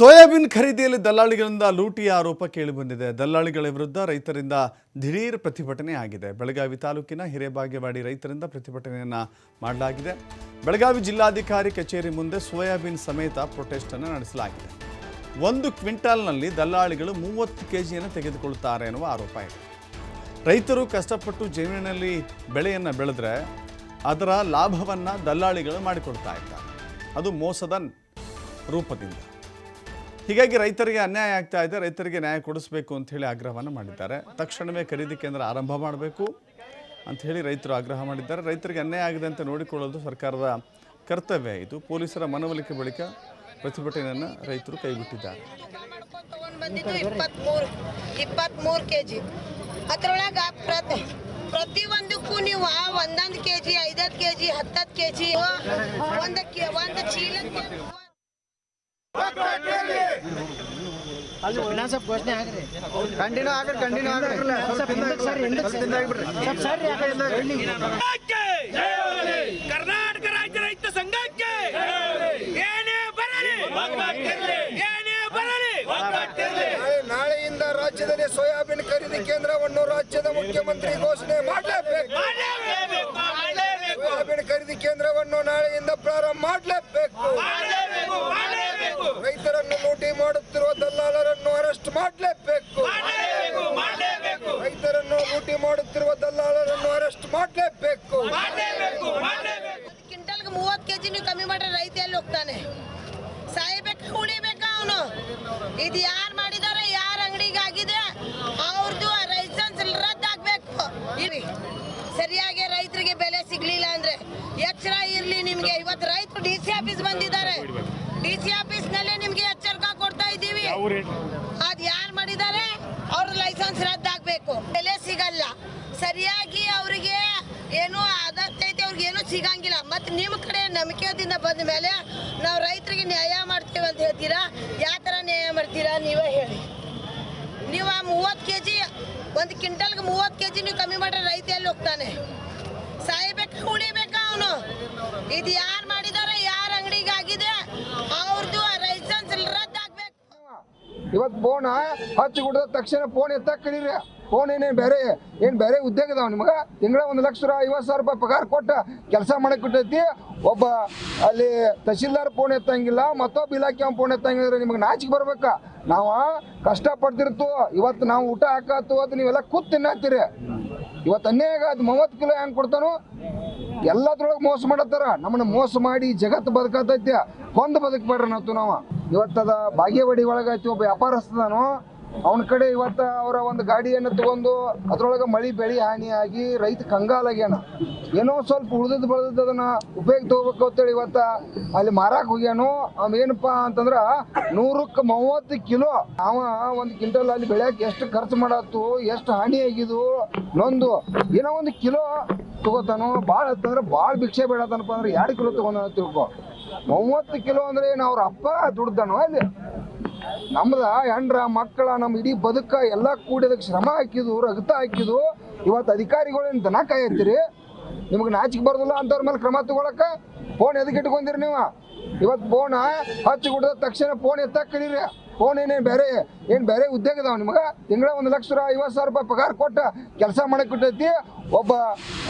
Soybean ಖರೀದಿಯಲ್ಲಿ ದಲ್ಲಾಳಿಗಳಿಂದ ಲೂಟಿ ಆರೋಪ ಕೇಳಿಬಂದಿದೆ. ದಲ್ಲಾಳಿಗಳ ವಿರುದ್ಧ ರೈತರಿಂದ ದಿಢೀರ್ ಪ್ರತಿಭಟನೆ ಆಗಿದೆ. ಬೆಳಗಾವಿ ತಾಲೂಕಿನ ಹಿರೇಬಾಗೇವಾಡಿ ರೈತರಿಂದ ಪ್ರತಿಭಟನೆಯನ್ನು ಮಾಡಲಾಗಿದೆ. ಬೆಳಗಾವಿ ಜಿಲ್ಲಾಧಿಕಾರಿ ಕಚೇರಿ ಮುಂದೆ ಸೋಯಾಬೀನ್ ಸಮೇತ ಪ್ರೊಟೆಸ್ಟ್ ಅನ್ನು ನಡೆಸಲಾಗಿದೆ. ಒಂದು ಕ್ವಿಂಟಾಲ್ನಲ್ಲಿ ದಲ್ಲಾಳಿಗಳು ಮೂವತ್ತು ಕೆ ಜಿಯನ್ನು ತೆಗೆದುಕೊಳ್ಳುತ್ತಾರೆ ಎನ್ನುವ ಆರೋಪ ಇದೆ. ರೈತರು ಕಷ್ಟಪಟ್ಟು ಜಮೀನಿನಲ್ಲಿ ಬೆಳೆಯನ್ನು ಬೆಳೆದ್ರೆ ಅದರ ಲಾಭವನ್ನು ದಲ್ಲಾಳಿಗಳು ಮಾಡಿಕೊಡ್ತಾ ಇದ್ದಾರೆ. ಅದು ಮೋಸದ ರೂಪದಿಂದ. ಹೀಗಾಗಿ ರೈತರಿಗೆ ಅನ್ಯಾಯ ಆಗ್ತಾ ಇದೆ, ರೈತರಿಗೆ ನ್ಯಾಯ ಕೊಡಿಸಬೇಕು ಅಂತ ಹೇಳಿ ಆಗ್ರಹವನ್ನು ಮಾಡಿದ್ದಾರೆ. ತಕ್ಷಣವೇ ಖರೀದಿ ಕೇಂದ್ರ ಆರಂಭ ಮಾಡಬೇಕು ಅಂತ ಹೇಳಿ ರೈತರು ಆಗ್ರಹ ಮಾಡಿದ್ದಾರೆ. ರೈತರಿಗೆ ಅನ್ಯಾಯ ಆಗಿದೆ ಅಂತ ನೋಡಿಕೊಳ್ಳೋದು ಸರ್ಕಾರದ ಕರ್ತವ್ಯ ಇದು. ಪೊಲೀಸರ ಮನವೊಲಿಕೆ ಬಳಿಕ ಪ್ರತಿಭಟನೆಯನ್ನು ರೈತರು ಕೈಬಿಟ್ಟಿದ್ದಾರೆ. ಇಪ್ಪತ್ಮೂರು ಕೆ ಜಿ ಅದರೊಳಗೆ ಪ್ರತಿ, ಪ್ರತಿಯೊಂದಕ್ಕೂ ನೀವು ಆ ಒಂದೊಂದು ಕೆ ಜಿ ಐದತ್ತು ಕೆ ಜಿ ಹತ್ತತ್ತು ಕೆ ಜಿ ಒಂದು ಚೀಲಕ್ಕೆ ಘೋಷಣೆ ಆಗ್ರಿ ಕಂಟಿನ್ಯೂ ಆಗ್ರಿ ಕಂಟಿನ್ಯೂ ಆಗ್ರಿ ಸ್ವಲ್ಪ ಹಿಂದಕ್ಕೆ ಸರಿ ಹಿಂದಕ್ಕೆ ಸ್ವಲ್ಪ ಹಿಂದಾಗ್ಬಿಡ್ರಿ. ಸ್ವಲ್ಪ ಸರಿ ಹಿಂದಕ್ಕೆ. ಕರ್ನಾಟಕ ರಾಜ್ಯ ರೈತ ಸಂಘಕ್ಕೆ ಏನೇ ಬರಲಿ ಏನೇ ಬರಲಿ ನಾಳೆಯಿಂದ ರಾಜ್ಯದಲ್ಲಿ ಸೋಯಾಬೀನ್ ಖರೀದಿ ಕೇಂದ್ರವನ್ನು ರಾಜ್ಯದ ಮುಖ್ಯಮಂತ್ರಿ ಘೋಷಣೆ ಮಾಡಲೇಬೇಕು. ಸೋಯಾಬೀನ್ ಖರೀದಿ ಕೇಂದ್ರವನ್ನು ನಾಳೆಯಿಂದ ಪ್ರಾರಂಭ ಮಾಡಲೇಬೇಕು ಲೂಟಿ ಮಾಡುತ್ತಿರುವ ದಲ್ಲಾಳರನ್ನು ಅರೆಸ್ಟ್ ಮಾಡಲೇಬೇಕು. ಮಾಡಲೇಬೇಕು ಮಾಡಲೇಬೇಕು. ರೈತರನ್ನು ಲೂಟಿ ಮಾಡುತ್ತಿರುವ ದಲ್ಲಾಳರನ್ನು ಅರೆಸ್ಟ್ ಮಾಡಲೇಬೇಕು. ಮಾಡಲೇಬೇಕು ಮಾಡಲೇಬೇಕು. ಒಂದು ಕ್ವಿಂಟಲ್ಗೆ ಮೂವತ್ತು ಕೆ ಜಿ ನೀವು ಕಮ್ಮಿ ಮಾಡ್ರೆ ರೈತ ಎಲ್ಲಿ ಹೋಗ್ತಾನೆ? ಸಾಯ್ಬೇಕು ಉಳಿಬೇಕಾ ಅವನು? ಇದು ಯಾರು ಮಾಡಿದಾರೆ ಯಾರ ಅಂಗಡಿಗೆ ಆಗಿದೆ ಅವ್ರದ್ದು ಲೈಸೆನ್ಸ್ ರದ್ದಾಗಬೇಕು. ಇರಿ. ಸರಿಯಾಗಿ ರೈತರಿಗೆ ಬೆಲೆ ಸಿಗ್ಲಿಲ್ಲ ಅಂದ್ರೆ ಎಚ್ಚರ ಇರ್ಲಿ ನಿಮ್ಗೆ. ಇವತ್ತು ರೈತರು ಡಿ ಸಿ ಆಫೀಸ್ ಬಂದಿದ್ದಾರೆ. ಡಿ ಸಿ ಆಫೀಸ್ನಲ್ಲೇ ನಿಮ್ಗೆ ಎಚ್ಚರಿಕೆ ಕೊಡ್ತಾ ಇದ್ದೀವಿ ಅದ್ ಯಾರು ಮಾಡಿದ್ದಾರೆ ಅವ್ರ ಲೈಸೆನ್ಸ್ ರದ್ದಾಗಬೇಕು ಬೆಲೆ ಸಿಗಲ್ಲ ಸರಿಯಾಗಿ ಅವರಿಗೆ ಏನು ಅದತ್ತೈತೆ ಅವ್ರಿಗೆ ಏನು ಸಿಗಂಗಿಲ್ಲ. ಮತ್ತೆ ನಿಮ್ಮ ಕಡೆ ನಂಬಿಕೆದಿಂದ ಬಂದ ಮೇಲೆ ನಾವು ರೈತರಿಗೆ ನ್ಯಾಯ ಮಾಡ್ತೇವೆ ಅಂತ ಹೇಳ್ತೀರಾ? ಯಾವ ಥರ ನ್ಯಾಯ ಮಾಡ್ತೀರಾ ನೀವೇ ಹೇಳಿ. ನೀವು ಆ ಮೂವತ್ತು ಕೆ ಜಿ ಒಂದು ಕ್ವಿಂಟಲ್ಗೆ ಮೂವತ್ತು ಕೆ ಜಿ ನೀವು ಕಮ್ಮಿ ಮಾಡ್ರೆ ರೈತ ಎಲ್ಲಿ ಹೋಗ್ತಾನೆ. ಸಾಯ್ಬೇಕಾ, ಉಳಿಬೇಕಾ ಅವನು? ಇದು ಯಾರು ಮಾಡಿದಾರೆ, ಯಾರ ಅಂಗಡಿಗೆ ಆಗಿದೆ ಅವ್ರದ್ದು ಲೈಸೆನ್ಸ್ ರದ್ದಾಗಬೇಕು. ಇವತ್ತು ಫೋನ ಹಚ್ಚಿ ತಕ್ಷಣ ಫೋನ್ ಎತ್ತಕ್ಕೆ ಕಲೀರಿ ಫೋನ್ ಏನೇನು ಬೇರೆ, ಏನು ಬೇರೆ ಉದ್ಯೋಗ ಇದಾವೆ ನಿಮಗೆ? ತಿಂಗಳ ಒಂದು ಲಕ್ಷ ಐವತ್ತು ಸಾವಿರ ರೂಪಾಯಿ ಪಗಾರ ಕೊಟ್ಟು ಕೆಲಸ ಮಾಡಕ್ಕೆ ಬಿಟ್ಟೈತಿ. ಒಬ್ಬ ಅಲ್ಲಿ ತಹಶೀಲ್ದಾರ್ ಫೋನ್ ಎತ್ತಂಗಿಲ್ಲ, ಮತ್ತೊಬ್ಬ ಇಲಾಖೆ ಫೋನ್ ಎತ್ತಂಗಿದ್ರೆ ನಿಮಗೆ ನಾಚಿಕೆ ಬರ್ಬೇಕಾ. ನಾವು ಕಷ್ಟಪಡ್ತಿರ್ತು ಇವತ್ತು ನಾವು ಊಟ ಹಾಕತ್ತು ಅದು ನೀವೆಲ್ಲ ಕೂತ್ ತಿನ್ನತ್ತೀರಿ ಇವತ್ತು ಅನ್ಯಾಯ ಅದು ಮೂವತ್ತು ಕಿಲೋ ಹೆಂಗೆ ಕೊಡ್ತಾನು? ಎಲ್ಲದ್ರೊಳಗೆ ಮೋಸ ಮಾಡತ್ತಾರ. ನಮ್ಮನ್ನ ಮೋಸ ಮಾಡಿ ಜಗತ್ತು ಬದುಕತೈತಿ. ಕೊಂದು ಬದುಕಬೇಡ್ರಿ ನಾವು ನಾವು. ಇವತ್ತದ ಬಾಗೇವಾಡಿ ಒಳಗೈತಿ ಒಬ್ಬ ವ್ಯಾಪಾರಸ್ಥದಾನು ಅವನ ಕಡೆ ಇವತ್ತ ಅವರ ಒಂದು ಗಾಡಿಯನ್ನು ತಗೊಂಡು ಅದರೊಳಗೆ ಮಳಿ ಬೆಳಿ ಹಾನಿಯಾಗಿ ರೈತ ಕಂಗಾಲಾಗ್ಯಾನ. ಏನೋ ಸ್ವಲ್ಪ ಉಳಿದದ್ದು ಬೆಳೆದದ್ದು ಅದನ್ನ ಉಪಯೋಗ ತಗೋಬೇಕು ಅಂತೇಳಿ ಇವತ್ತ ಅಲ್ಲಿ ಮಾರಾಕ್ ಹೋಗ್ಯಾನು ಅವೇನಪ್ಪ ಏನಪ್ಪ ಅಂತಂದ್ರ ನೂರಕ್ಕೆ ಮೂವತ್ತು ಕಿಲೋ ಅವ ಒಂದು ಕ್ವಿಂಟಲ್ ಅಲ್ಲಿ ಬೆಳೆಯಕ್ಕೆ ಎಷ್ಟು ಖರ್ಚು ಮಾಡತ್ತು ಎಷ್ಟು ಹಾನಿ ನೊಂದು. ಏನೋ ಒಂದು ಕಿಲೋ ತಗೋತಾನು ಭಾಳ ಅಂತಂದ್ರೆ ಭಾಳ ಭಿಕ್ಷೆ ಬೇಡತ್ತನಪ್ಪ ಅಂದ್ರೆ ಎರಡು ಕಿಲೋ ತಗೊಂಡ ತಿಳ್ಕೊ. ಮೂವತ್ತು ಕಿಲೋ ಅಂದ್ರೆ ಏನು ಅವ್ರ ಅಪ್ಪ ದುಡ್ದಾನು ಅಲ್ಲಿ? ನಮ್ದ ಹೆಂಡ್ರ ಮಕ್ಕಳ ನಮ್ಮ ಇಡೀ ಬದುಕ ಎಲ್ಲ ಕೂಡಿದಕ್ಕೆ ಶ್ರಮ ಹಾಕಿದ್ವು, ರಕ್ತ ಹಾಕಿದ್ವು. ಇವತ್ತು ಅಧಿಕಾರಿಗಳೇನು ದನ ಕಾಯತ್ತೀರಿ? ನಿಮಗೆ ನಾಚಿಕೆ ಬರೋದಿಲ್ಲ ಅಂತವ್ರ ಮೇಲೆ ಕ್ರಮ ತಗೊಳಕ? ಫೋನ್ ಎದಕ್ಕೆ ಇಟ್ಕೊಂಡಿರಿ ನೀವು? ಇವತ್ತು ಫೋನ್ ಹಚ್ಚಿ ಕುಡ್ದ ತಕ್ಷಣ ಫೋನ್ ಎತ್ತಕ್ಕೆ ಕಲೀರಿ ಫೋನ್ ಏನೇನು ಬೇರೆ, ಏನು ಬೇರೆ ಉದ್ಯೋಗ ಇದಾವೆ ನಿಮಗೆ? ತಿಂಗಳ ಒಂದು ಲಕ್ಷ ಐವತ್ತು ಸಾವಿರ ರೂಪಾಯಿ ಪಗಾರ ಕೊಟ್ಟು ಕೆಲಸ ಮಾಡಕ್ಕೆ ಬಿಟ್ಟೈತಿ ಒಬ್ಬ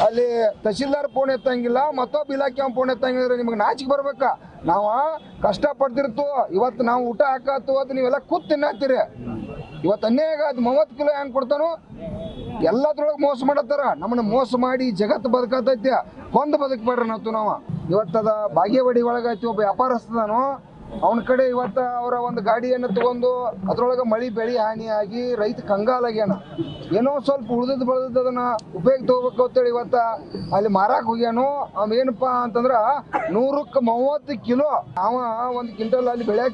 ಅಲ್ಲಿ ತಹಶೀಲ್ದಾರ್ ಫೋನ್ ಎತ್ತಂಗಿಲ್ಲ, ಮತ್ತೊಬ್ಬ ಇಲಾಖೆ ಫೋನ್ ಎತ್ತಂಗಿದ್ರೆ ನಿಮಗೆ ನಾಚಿಕೆ ಬರ್ಬೇಕಾ. ನಾವು ಕಷ್ಟಪಡ್ತಿರ್ತು ಇವತ್ತು ನಾವು ಊಟ ಹಾಕತ್ತು ಅದು ನೀವೆಲ್ಲ ಕೂತ್ ತಿನ್ನತ್ತೀರಿ. ಇವತ್ತು ಅನ್ಯಾಯ ಅದು ಮೂವತ್ತು ಕಿಲೋ ಹೆಂಗೆ ಕೊಡ್ತಾನು? ಎಲ್ಲದ್ರೊಳಗೆ ಮೋಸ ಮಾಡತ್ತಾರ. ನಮ್ಮನ್ನ ಮೋಸ ಮಾಡಿ ಜಗತ್ತು ಬದುಕತೈತಿ. ಕೊಂದು ಬದುಕಬೇಡ್ರಿ ನಾವು ನಾವು. ಇವತ್ತದ ಬಾಗೇವಾಡಿ ಒಳಗೈತಿ ಒಬ್ಬ ವ್ಯಾಪಾರಸ್ಥದಾನು ಅವನ ಕಡೆ ಇವತ್ತ ಅವರ ಒಂದು ಗಾಡಿಯನ್ನು ತಗೊಂಡು ಅದ್ರೊಳಗೆ ಮಳಿ ಬೆಳಿ ಹಾನಿಯಾಗಿ ರೈತ ಕಂಗಾಲಾಗ್ಯಾನ. ಏನೋ ಸ್ವಲ್ಪ ಉಳಿದದ್ ಬೆಳೆದದ್ದು ಅದನ್ನ ಉಪಯೋಗ ತಗೋಬೇಕು ಅಂತೇಳಿ ಇವತ್ತ ಅಲ್ಲಿ ಮಾರಾಕ್ ಹೋಗ್ಯಾನು ಅವೇನಪ್ಪ ಅಂತಂದ್ರ ನೂರಕ್ಕೆ ಮೂವತ್ತು ಕಿಲೋ ಅವ ಒಂದು ಕ್ವಿಂಟಲ್ ಅಲ್ಲಿ ಬೆಳ್ಯಾಕ